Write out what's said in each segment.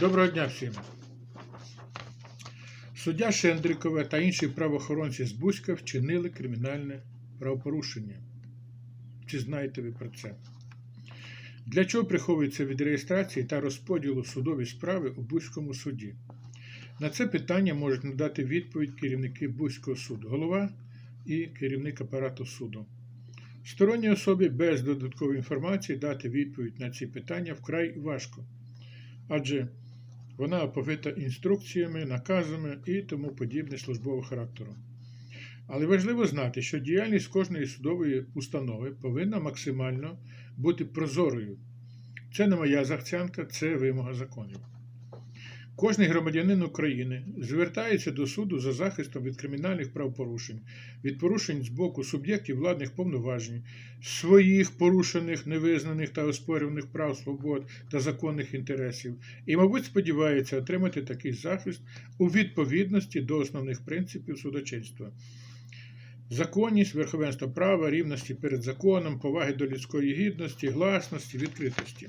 Доброго дня всім. Суддя Шендрикова та інші правоохоронці з Бузька вчинили кримінальне правопорушення. Чи знаєте ви про це? Для чого приховується від реєстрації та розподілу судові справи у Бузькому суді? На це питання можуть надати відповідь керівники Бузького суду, голова і керівник апарату суду. Сторонній особі без додаткової інформації дати відповідь на ці питання вкрай важко, адже вона оповита інструкціями, наказами і тому подібне службового характеру. Але важливо знати, що діяльність кожної судової установи повинна максимально бути прозорою. Це не моя захцянка, це вимога законів. Кожний громадянин України звертається до суду за захистом від кримінальних правопорушень, від порушень з боку суб'єктів владних повноважень, своїх порушених, невизнаних та оспорюваних прав, свобод та законних інтересів, і, мабуть, сподівається отримати такий захист у відповідності до основних принципів судочинства. Законність, верховенство права, рівності перед законом, поваги до людської гідності, гласності, відкритості.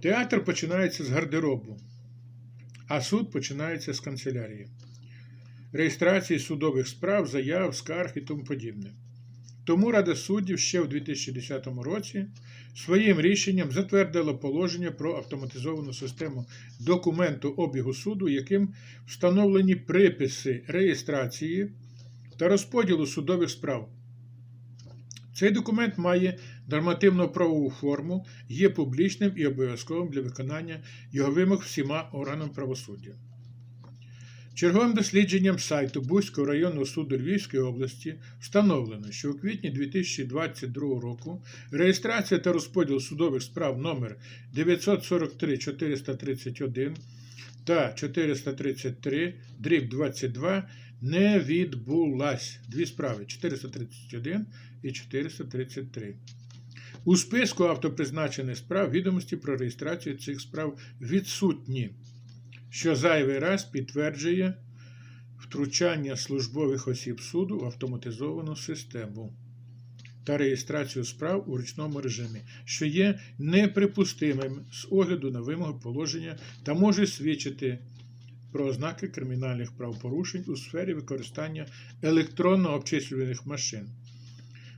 Театр починається з гардеробу а суд починається з канцелярії, реєстрації судових справ, заяв, скарг і тому подібне. Тому Рада суддів ще в 2010 році своїм рішенням затвердила положення про автоматизовану систему документу обігу суду, яким встановлені приписи реєстрації та розподілу судових справ. Цей документ має нормативно-правову форму, є публічним і обов'язковим для виконання його вимог всіма органами правосуддя. Черговим дослідженням сайту Бузького районного суду Львівської області встановлено, що у квітні 2022 року реєстрація та розподіл судових справ номер 943 431 та 433 дріб 22 не відбулась. Дві справи 431 і 433. У списку автопризначених справ відомості про реєстрацію цих справ відсутні, що зайвий раз підтверджує втручання службових осіб суду в автоматизовану систему та реєстрацію справ у ручному режимі, що є неприпустимим з огляду на вимоги положення та може свідчити про ознаки кримінальних правопорушень у сфері використання електронно обчислюваних машин.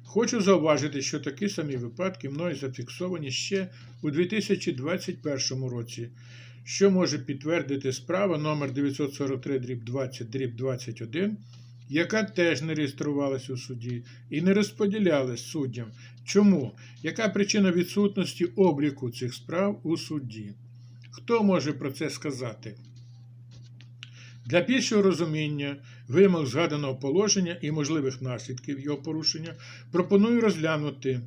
Хочу зауважити, що такі самі випадки мною зафіксовані ще у 2021 році, що може підтвердити справа номер 943 20 21 яка теж не реєструвалась у суді і не розподілялась суддям. Чому? Яка причина відсутності обліку цих справ у суді? Хто може про це сказати? Для більшого розуміння вимог згаданого положення і можливих наслідків його порушення пропоную розглянути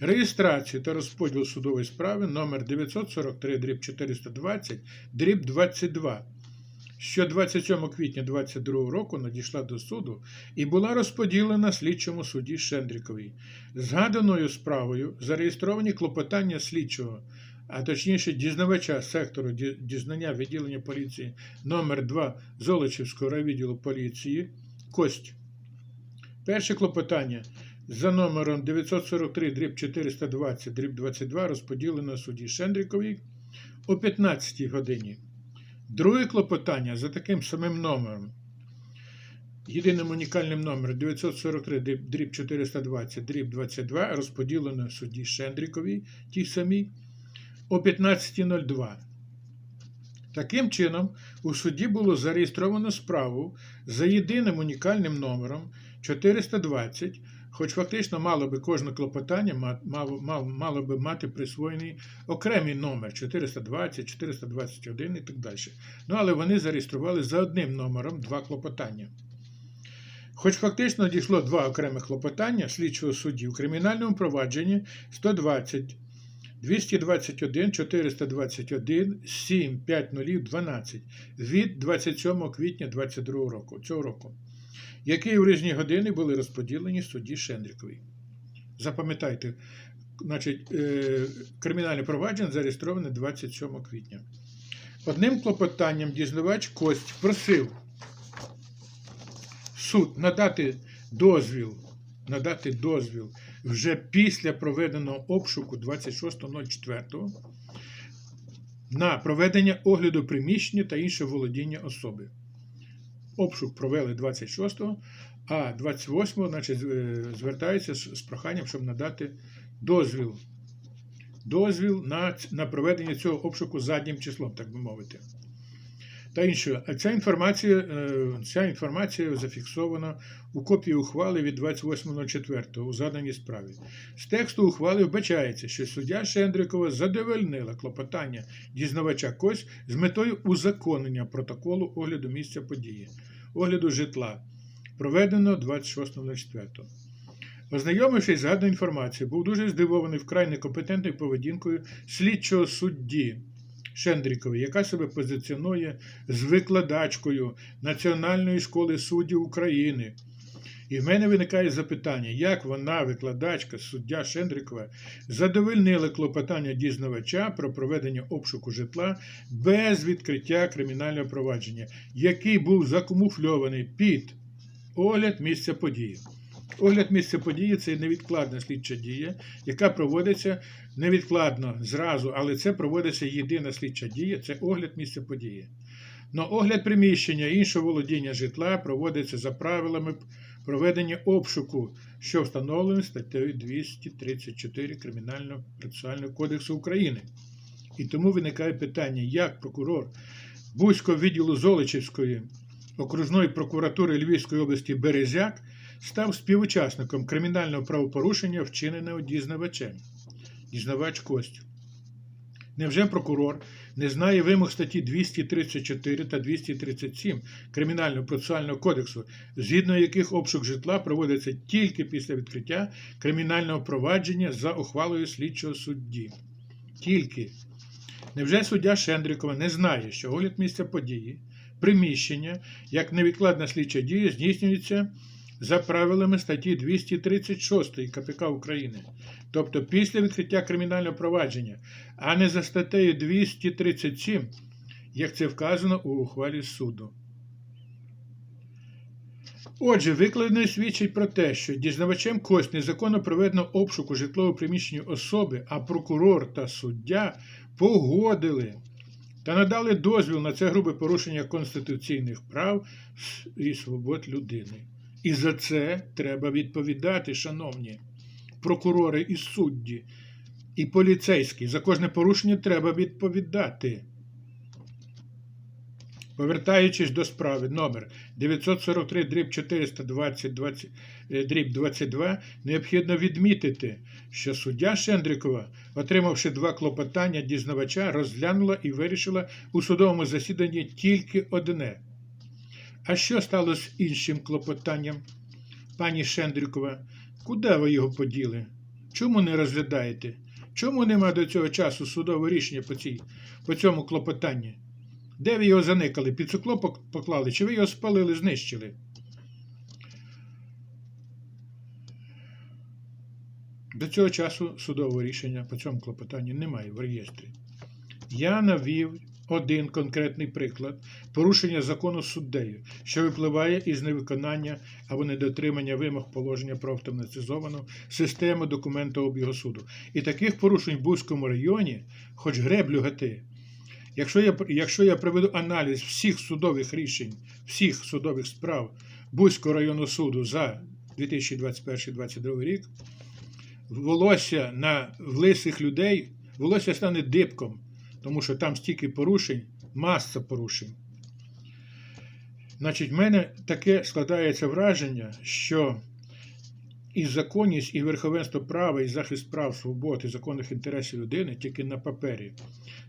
реєстрацію та розподіл судової справи номер 943 дріб 420 дріб 22 що 27 квітня 2022 року надійшла до суду і була розподілена слідчому суді Шендріковій. Згаданою справою зареєстровані клопотання слідчого а точніше дізнавача сектору дізнання відділення поліції номер 2 Золочівського райвідділу поліції Кость. Перше клопотання за номером 943 дріб 420 дріб 22 розподілено судді Шендріковій о 15 годині. Друге клопотання за таким самим номером. Єдиним унікальним номером 943 дріб 420 дріб 22 розподілено судді Шендріковій тій самій о 15.02. Таким чином, у суді було зареєстровано справу за єдиним унікальним номером 420, хоч фактично мало би кожне клопотання мало, мало, мало би мати присвоєний окремий номер 420, 421 і так далі. Ну, але вони зареєстрували за одним номером два клопотання. Хоч фактично дійшло два окремих клопотання слідчого судді у кримінальному провадженні 120 221 421 7 5 0 12 від 27 квітня 2022 року цього року, які у різні години були розподілені судді Шендріковій. Запам'ятайте, значить, е, кримінальне провадження зареєстроване 27 квітня. Одним клопотанням дізнавач Кость просив суд надати дозвіл надати дозвіл вже після проведеного обшуку 26.04 на проведення огляду приміщення та інше володіння особи. Обшук провели 26-го, а 28-го значить, е, звертаються з проханням, щоб надати дозвіл. Дозвіл на, на проведення цього обшуку заднім числом, так би мовити. Та інше, а ця інформація, е, ця інформація зафіксована у копії ухвали від 28.04 у заданій справі. З тексту ухвали вбачається, що суддя Шендрикова задовольнила клопотання дізнавача Кось з метою узаконення протоколу огляду місця події, огляду житла, проведено 26.04. Ознайомившись з згаданою інформацією, був дуже здивований вкрай некомпетентною поведінкою слідчого судді Шендрікової, яка себе позиціонує з викладачкою Національної школи суддів України. І в мене виникає запитання, як вона, викладачка, суддя Шендрикова, задовольнила клопотання дізнавача про проведення обшуку житла без відкриття кримінального провадження, який був закамуфльований під огляд місця події. Огляд місця події це невідкладна слідча дія, яка проводиться невідкладно зразу, але це проводиться єдина слідча дія це огляд місця події. Но огляд приміщення іншого володіння житла проводиться за правилами проведення обшуку, що встановлені статтею 234 Кримінального процесуального кодексу України. І тому виникає питання, як прокурор Бузького відділу Золочівської окружної прокуратури Львівської області Березяк став співучасником кримінального правопорушення, вчиненого дізнавачем. Дізнавач Костю. Невже прокурор не знає вимог статті 234 та 237 Кримінального процесуального кодексу, згідно яких обшук житла проводиться тільки після відкриття кримінального провадження за ухвалою слідчого судді? Тільки. Невже суддя Шендрикова не знає, що огляд місця події, приміщення, як невідкладна слідча дія, здійснюється за правилами статті 236 КПК України, тобто після відкриття кримінального провадження, а не за статтею 237, як це вказано у ухвалі суду. Отже, викладене свідчить про те, що дізнавачем Кость незаконно проведено обшук у житловому приміщенні особи, а прокурор та суддя погодили та надали дозвіл на це грубе порушення конституційних прав і свобод людини. І за це треба відповідати, шановні прокурори і судді, і поліцейські. За кожне порушення треба відповідати. Повертаючись до справи номер 943 дріб 420 20, е, дріб 22, необхідно відмітити, що суддя Шендрикова, отримавши два клопотання дізнавача, розглянула і вирішила у судовому засіданні тільки одне. А що стало з іншим клопотанням? Пані Шендрикова, куди ви його поділи? Чому не розглядаєте? Чому нема до цього часу судового рішення по, цій, по цьому клопотанні? Де ви його заникали? Під цукло поклали, чи ви його спалили, знищили? До цього часу судового рішення по цьому клопотанні немає в реєстрі. Я навів один конкретний приклад порушення закону суддею, що випливає із невиконання або недотримання вимог положення про автоматизовану систему документообігу суду. І таких порушень в Бузькому районі, хоч греблю гати. Якщо я, якщо я проведу аналіз всіх судових рішень, всіх судових справ Бузького районного суду за 2021-2022 рік, волосся на лисих людей, волосся стане дибком, тому що там стільки порушень, маса порушень. Значить, в мене таке складається враження, що і законність, і верховенство права, і захист прав, свобод, і законних інтересів людини тільки на папері.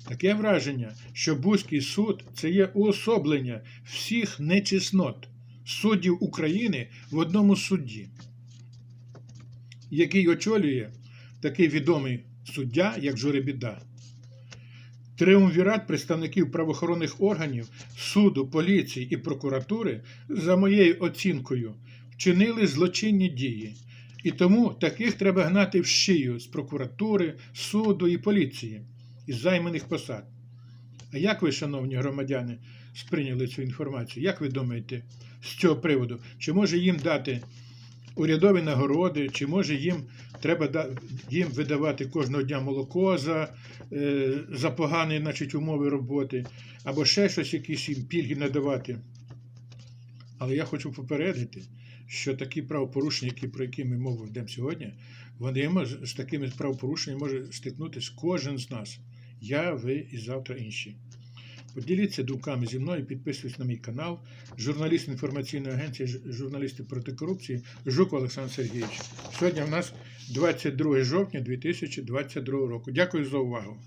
Таке враження, що Бузький суд це є уособлення всіх нечеснот суддів України в одному судді, який очолює такий відомий суддя, як Журебіда. Триумвірат представників правоохоронних органів, суду, поліції і прокуратури, за моєю оцінкою, вчинили злочинні дії. І тому таких треба гнати в шию з прокуратури, суду і поліції із займаних посад. А як ви, шановні громадяни, сприйняли цю інформацію? Як ви думаєте з цього приводу? Чи може їм дати урядові нагороди, чи може їм треба їм видавати кожного дня молоко за, е, за погані значить, умови роботи, або ще щось, якісь їм пільги надавати. Але я хочу попередити, що такі правопорушення, про які ми мову ведемо сьогодні, вони з такими правопорушеннями може стикнутися кожен з нас. Я, ви і завтра інші. Поділіться думками зі мною, підписуйтесь на мій канал. Журналіст інформаційної агенції «Ж- журналісти проти корупції Жук Олександр Сергійович. Сьогодні в нас 22 жовтня 2022 року. Дякую за увагу.